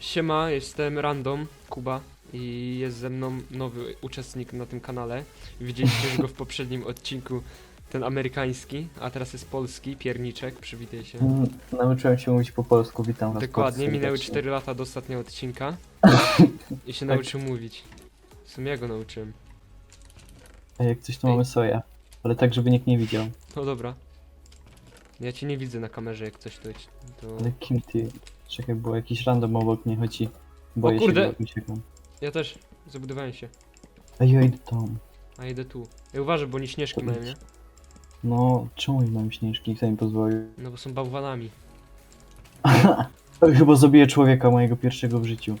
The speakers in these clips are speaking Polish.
Siema, jestem Random, Kuba i jest ze mną nowy uczestnik na tym kanale. Widzieliście już go w poprzednim odcinku, ten amerykański, a teraz jest polski, Pierniczek, przywitaj się. Mm, Nauczyłem się mówić po polsku, witam was. Dokładnie, minęły serdecznie. 4 lata do ostatniego odcinka i się Tak. nauczył mówić. W sumie ja go nauczyłem. A jak coś tu Ej. mamy soja. Ale tak, żeby nikt nie widział. No dobra. Ja cię nie widzę na kamerze, jak coś to... to... Ale kim ty? Czekaj, było jakiś random obok mnie chodzi. Boję kurde. się, bo uciekam. Ja też zabudowałem się, A ja idę tam. a idę tu. Ja uważaj, bo oni śnieżki mają, nie? No, czemu nie mam śnieżki? Kto mi pozwolił? No bo są bałwanami. Chyba zabiję człowieka mojego pierwszego w życiu.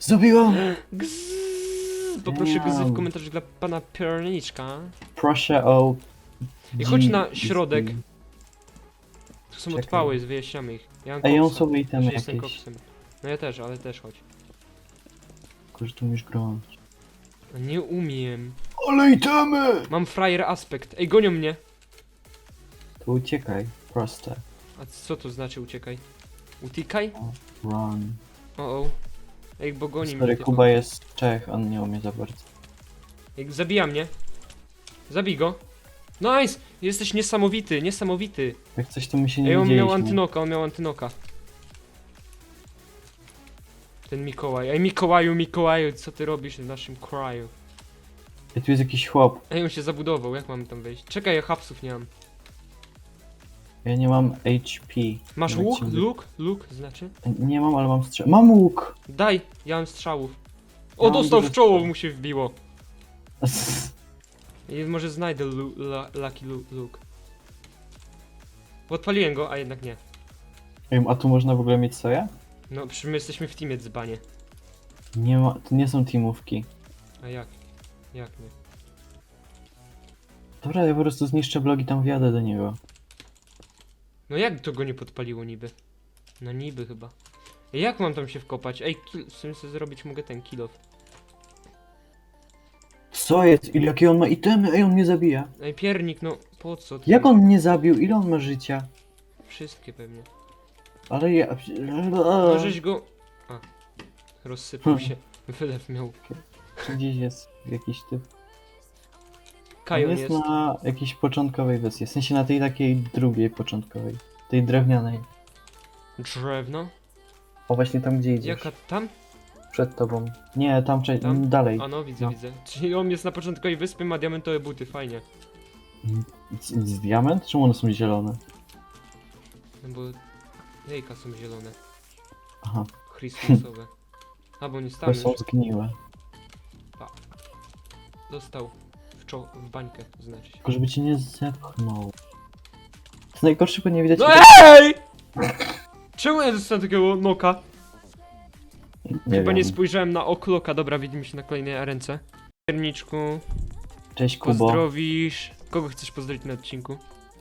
Zabiłam! Gzzz, Poproszę gzy w Miau. komentarzu dla pana Pierniczka. Proszę o... I chodź na środek. Tu są Czekaj. odpały, wyjaśniamy ich. Ja mam Ej, on koksa, sobie itemy jestem jakieś. koksem. No ja też, ale też chodź. Tylko, że tu umiesz grać. Nie umiem. Ale itemy! Mam frajer aspekt. Ej, gonią mnie. To uciekaj. Proste. A co to znaczy uciekaj? Utikaj? Run. O o. Ej, bo goni Sorry, mnie. Kuba jest Czech, on nie umie za bardzo. Ej, zabija mnie. Zabij go. Nice! Jesteś niesamowity, niesamowity. Jak coś to my się nie Ej, on miał antynoka, on miał antynoka. Ten Mikołaj. Ej, Mikołaju, Mikołaju, co ty robisz w naszym kraju? Ej, tu jest jakiś chłop. Ej, on się zabudował, jak mamy tam wejść? Czekaj, ja hapsów nie mam. Ja nie mam HP. Masz Nawet łuk? Luk? Luk znaczy? Nie mam, ale mam strzał. Mam łuk! Daj, ja mam strzałów. O, mam dostał w dużo czoło, strzałów. mu się wbiło. I może znajdę lu, la, Lucky lu, Luke. Odpaliłem go, a jednak nie. Wiem, a tu można w ogóle mieć soja? No, przecież my jesteśmy w teamie dzbanie. Nie ma, to nie są teamówki. A jak? Jak nie? Dobra, ja po prostu zniszczę blogi, tam wjadę do niego. No jak to go nie podpaliło niby? No niby chyba. Ej, Jak mam tam się wkopać? Ej, w sumie sobie zrobić mogę ten kill off. Co jest? Ile jakie on ma itemy? Ej, on mnie zabija. Ej, piernik, no po co? ty? Jak on mnie zabił? Ile on ma życia? Wszystkie pewnie. Ale ja... No żeś go... A. Rozsypał Hmm. się. Wylew miał. Gdzieś jest jakiś typ. Kajon on jest. jest na jakiejś początkowej wersji. W sensie na tej takiej drugiej początkowej. Tej drewnianej. Drewno? O właśnie tam gdzie idziesz. Jaka tam? Przed tobą. Nie, tam, cze- Tam? dalej. A no, widzę, No. widzę. Czyli on jest na początkowej wyspy, ma diamentowe buty, fajnie. Z, z diament? Czemu one są zielone? No bo jajka są zielone. Aha, Chrystusowe. A bo nie to stałem są zgniłe. Dostał w, czo- w bańkę, to znaczy się. Tylko żeby cię nie zepchnął. To najgorsze, bo nie widać... No ej! Czemu ja dostałem takiego noka? Nie Chyba nie wiem. spojrzałem na okloka. Dobra, widzimy się na kolejnej arence. Pierniczku, Cześć Kubo. pozdrowisz. Kogo chcesz pozdrowić na odcinku?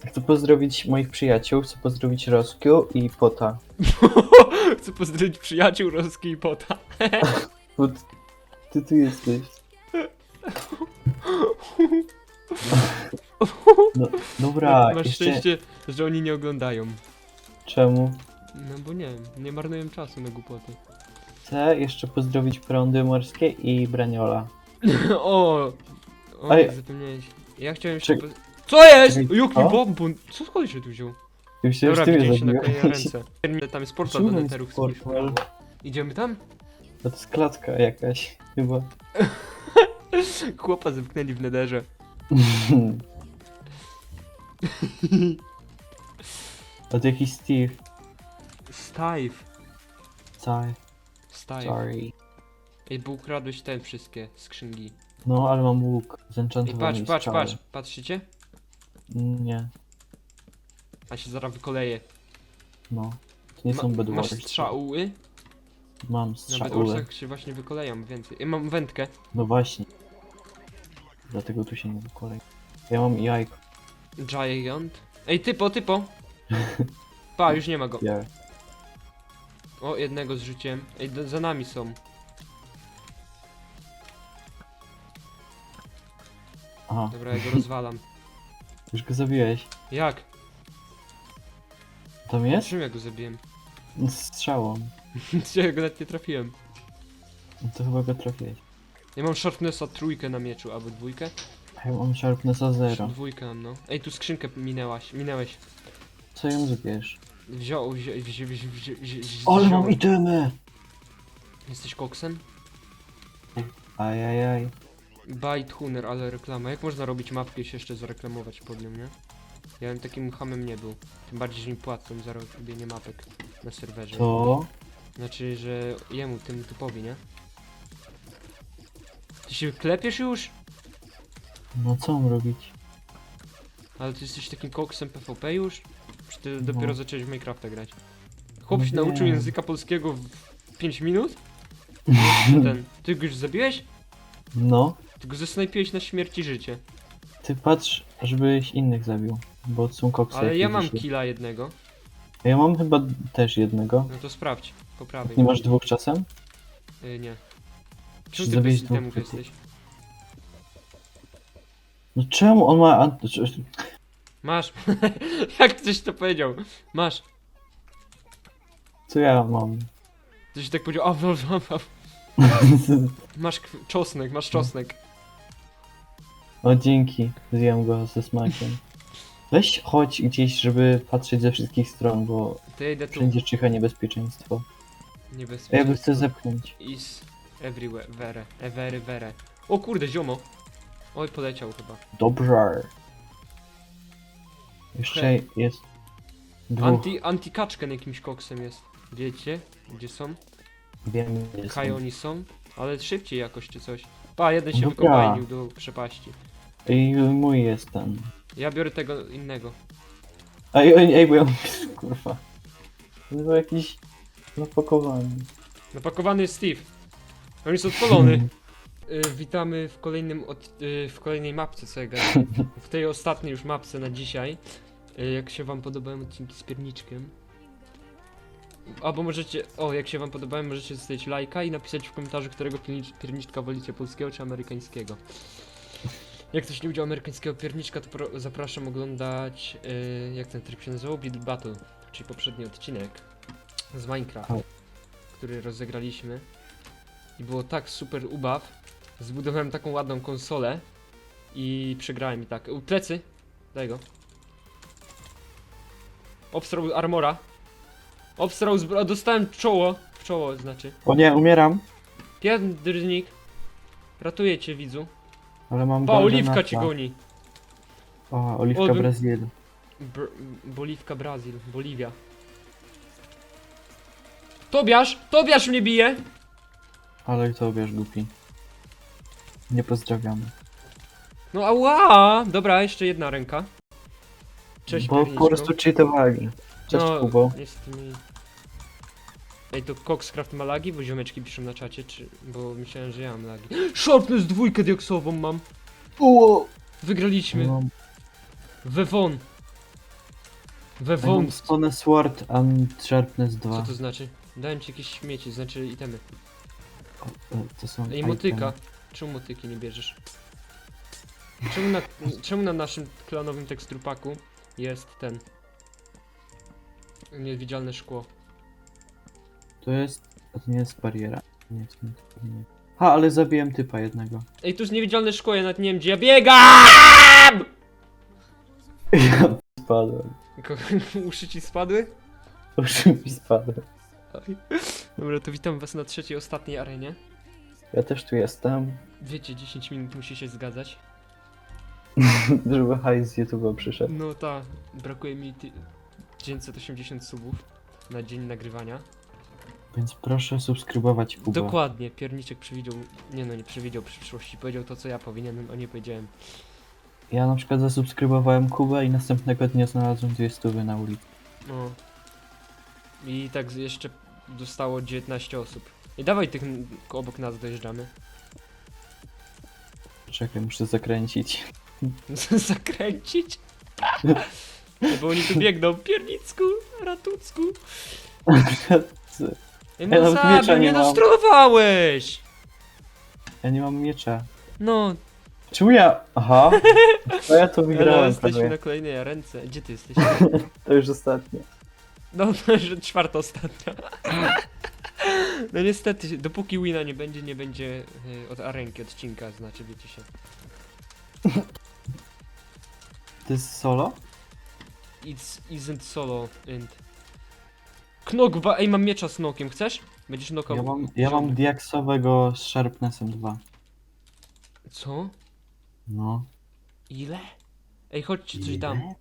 Chcę pozdrowić moich przyjaciół, chcę pozdrowić Roskiu i Pota. Chcę pozdrowić przyjaciół Roski i Pota. Bo ty, ty tu jesteś. No, dobra, Masz jeszcze... szczęście, że oni nie oglądają. Czemu? No bo nie nie marnuję czasu na głupoty. Chcę jeszcze pozdrowić prądy morskie i Braniola. o! O, Ej. zapomniałeś. Ja chciałem jeszcze... Poz- Co jest? Czekaj, Jaki co? bombun? Co skąd się tu wziął? Ty myślałeś, Dobra, że ty mnie widzimy się na zabiłeś? ręce. Tam jest portal Czemu do jest neterów. portal? Idziemy tam? To jest klatka jakaś, chyba. Chłopa zamknęli w nederze. A to jakiś Steve. Steve. Sorry. Steve. Sorry. Ej, bo ukradłeś ten wszystkie skrzynki. No, ale mam łuk. Ej, Zenchantowany patrz, i patrz, patrz. Patrzycie? Nie, A się zaraz wykoleje. no. To nie są Ma, masz strzały? Mam Na strzały. bedwarsach się właśnie wykolejam więcej. Ej, mam wędkę. No właśnie. Dlatego tu się nie wykolej. Ja mam jajko. Giant. Ej, typo, typo. Pa, już nie ma go. Ja. O, jednego zrzuciłem. Ej, do, za nami są. Aha, Dobra, ja go rozwalam. już go zabiłeś. Jak? Tam jest? Czym ja go zabiłem? Strzałą. Ja go nawet nie trafiłem. No to chyba go trafiłeś. Ja mam Sharpnessa trójkę na mieczu, albo dwójkę. Ja mam Sharpnessa zero. Dwójkę mam, no. Ej, tu skrzynkę minęłaś, minęłeś. Co ją zbierz? Wziął, wziął, wziął, wziął, wziął, wziął, Ale mam itemy! Jesteś koksem? Ajajaj. Bite Hunter, ale reklama. Jak można robić mapkę i się jeszcze zareklamować pod nią, nie? Ja bym takim hamem nie był. Tym bardziej, że mi płacą za robienie mapek na serwerze. To... Znaczy, że jemu, tym typowi, nie? Ty się klepiesz już? No co mam robić? Ale ty jesteś takim koksem PvP już? Czy ty No. dopiero zacząłeś w Minecrafta grać? Chłop się No nauczył wiem. języka polskiego w 5 minut? Ten, ty go już zabiłeś? No. Ty go zesnajpiłeś na śmierć i życie. Ty patrz, żebyś innych zabił. Bo są koksy. Ale ja mam widzisz. killa jednego. Ja mam chyba też jednego. No to sprawdź, po prawej. Nie masz dwóch czasem? Y, nie. Czy Czemu ty zabiłeś bez dwóch typów? jesteś? No czemu on ma... czy- Masz. Jak ktoś to powiedział? Masz. Co ja mam? Ktoś tak powiedział, a, a. Masz kw- czosnek, masz czosnek. O dzięki, zjem go ze smakiem. Weź chodź gdzieś, żeby patrzeć ze wszystkich stron, bo To ja idę tu. wszędzie czyha niebezpieczeństwo. A ja Niebezpieczne. bym chcę zepchnąć. Is everywhere, vere, every, vere. O kurde, ziomo. Oj, poleciał chyba. Dobrze. Jeszcze jest dwóch. Anti, antikaczken jakimś koksem jest. Wiecie? Gdzie są? Wiem, gdzie są. Kaj oni są? Ale szybciej jakoś czy coś. Pa, jeden się Dobra. wykopajnił do przepaści. I mój jest ten. Ja biorę tego innego. Ej, ej, ej, bo ja kurwa. To był jakiś napakowany. Napakowany jest Steve. On jest odpalony. Y, witamy w kolejnym od, y, w kolejnej mapce, co ja gadam. W tej ostatniej już mapce na dzisiaj. Y, jak się wam podobają odcinki z pierniczkiem. Albo możecie, o, jak się wam podobają, możecie zostawić lajka i napisać w komentarzu, którego piernicz, pierniczka wolicie, polskiego czy amerykańskiego. Jak ktoś nie widział amerykańskiego pierniczka, to pro, zapraszam oglądać, y, jak ten tryb się nazywał? Beat Battle, czyli poprzedni odcinek z Minecraft, Tak. który rozegraliśmy. I było tak super ubaw. Zbudowałem taką ładną konsolę i przegrałem i tak. U, plecy! Daj go. Obstrał armora. Obstrał zbro... Dostałem czoło. W czoło znaczy. O nie, umieram. Pierdrnik. Ratuję cię widzu. Ale mam Pa, golden oliwka appa. cię goni. O, oliwka Olbym- Brazil. Br Boliwka Brazil. Boliwia. Tobiasz! Tobiasz mnie bije! Ale to wiesz, głupi. Nie pozdrawiamy. No ała! Dobra, jeszcze jedna ręka. Cześć Bo po prostu cheatowali. Cześć, no, Kubo. Jest mi... Ej, to Coxcraft ma lagi, bo ziomeczki piszą na czacie, czy... Bo myślałem, że ja mam lagi. Sharpness dwójkę diaksową mam! Uuu! Wygraliśmy! Mam, Wewon! Wewon! mam Stone Sword and Sharpness 2. Co to znaczy? Dałem ci jakieś śmieci, znaczy itemy. O, e, to są Ej, motyka. itemy. Czemu motyki nie bierzesz? Czemu na, czemu na naszym klanowym tekstupaku jest ten... Niewidzialne szkło? To jest... A to nie jest bariera. Nie, to nie, to nie. Ha, ale zabiłem typa jednego. Ej, tu jest niewidzialne szkło, ja nawet nie wiem gdzie ja biegam! Ja spadłem. Ko- Uszy ci spadły? Uszy mi spadły. Dobra, to witam was na trzeciej, ostatniej arenie. Ja też tu jestem. Wiecie, 10 minut musi się zgadzać. Żeby hajs z YouTube'a przyszedł. No ta, brakuje mi ty- 980 subów na dzień nagrywania. Więc proszę subskrybować Kuba. Dokładnie, Pierniczek przewidział, nie no, nie przewidział przyszłości, powiedział to co ja powinienem, a nie powiedziałem. Ja na przykład zasubskrybowałem Kubę i następnego dnia znalazłem dwie stówy na ulicy. No. I tak jeszcze dostało 19 osób. I dawaj tych obok nas dojeżdżamy. Czekaj, muszę zakręcić. Zakręcić? Bo oni tu biegną, piernicku, ratucku. Ej, Ja no nawet miecza nie mnie mam. dostrolowałeś! Ja nie mam miecza. No, Czemu ja? Aha. To ja to wygrałem jesteśmy prawie. na kolejnej ręce. Gdzie ty jesteś? To już ostatnie. No, że czwarta ostatnia. No niestety, dopóki wina nie będzie, nie będzie y, od arenki odcinka, znaczy wiecie się. To jest solo? It's isn't solo and... Knok, ba- ej mam miecza z nokiem, chcesz? Będziesz noka Ja mam, ja mam diaksowego z Sharpnessem 2. Co? No. Ile? Ej, chodźcie coś dam. Ile?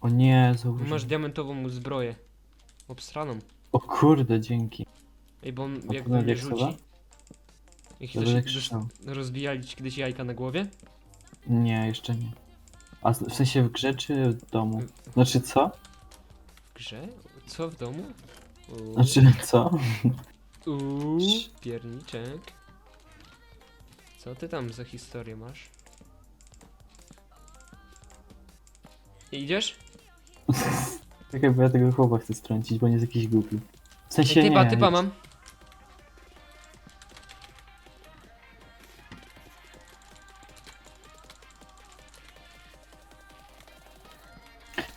O nie, zauważyłem. Masz diamentową zbroję. Obstraną. O kurde, dzięki. Ej, bo on A jak mnie diaksowa? rzuci... Jak chcesz będę dost- krzyczał. rozbijali ci kiedyś jajka na głowie? Nie, jeszcze nie. A z- w sensie w grze czy w domu? Znaczy co? W grze? Co w domu? Uuu, Znaczy co? uuu, pierniczek. Co ty tam za historię masz? Idziesz? Czekaj, bo ja tego chłopa chcę strącić, bo nie jest jakiś głupi. W Ej, sensie typa, nie. typa mam.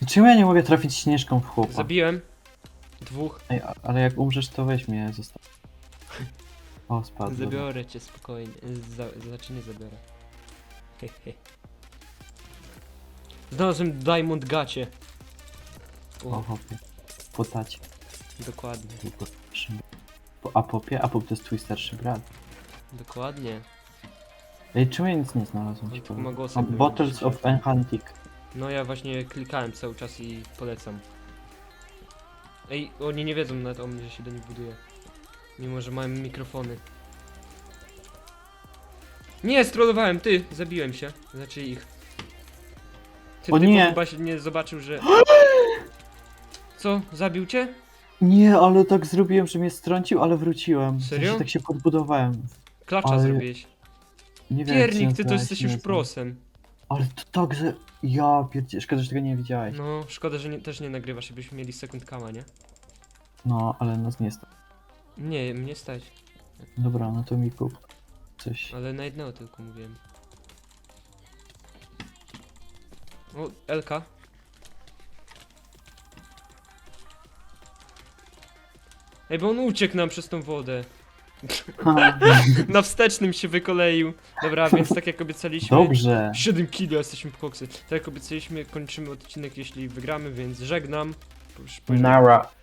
Czemu ja nie mogę trafić śnieżką w chłopa? Zabiłem. Dwóch. Ej, a- ale jak umrzesz, to weź mnie zostaw. O, spadł. dobra. Zabiorę cię spokojnie. Za, znaczy nie zabiorę. He, he. Znalazłem Diamond Gacie. O, O, hopie. Po tacie. dokładnie, Po Apopie? Apop to jest twój starszy brat. dokładnie. Ej, czemu ja nic nie znalazłem? On tylko ma Bottles of Enchanting. No ja właśnie klikałem cały czas i polecam. Ej, oni nie wiedzą nawet o mnie, że się do nich buduje. Mimo, że mają mikrofony. Nie, strollowałem, ty! Zabiłem się. Znaczy ich. Ty O tylko nie. chyba się nie zobaczył, że... Co? Zabił cię? Nie, ale tak zrobiłem, że mnie strącił, ale wróciłem. W Serio? sensie tak się podbudowałem. Klacza Ale- zrobiłeś. Nie wiem, Piernik, ty to jesteś już prosem. Ale to tak, że... Ja pierdzie... Szkoda, że tego nie widziałeś. No, szkoda, że nie, też nie nagrywasz, byśmy mieli sekund kama, nie? No, ale nas nie stać. Nie, mnie stać. Dobra, no to mi kup. Coś. Ale na jednego tylko mówiłem. O, Elka. Ej, bo on uciekł nam przez tą wodę. Na wstecznym się wykoleił. Dobra, więc tak jak obiecaliśmy. Dobrze. 7 kilo jesteśmy w koksy. Tak jak obiecaliśmy, kończymy odcinek, jeśli wygramy, więc żegnam. Nara.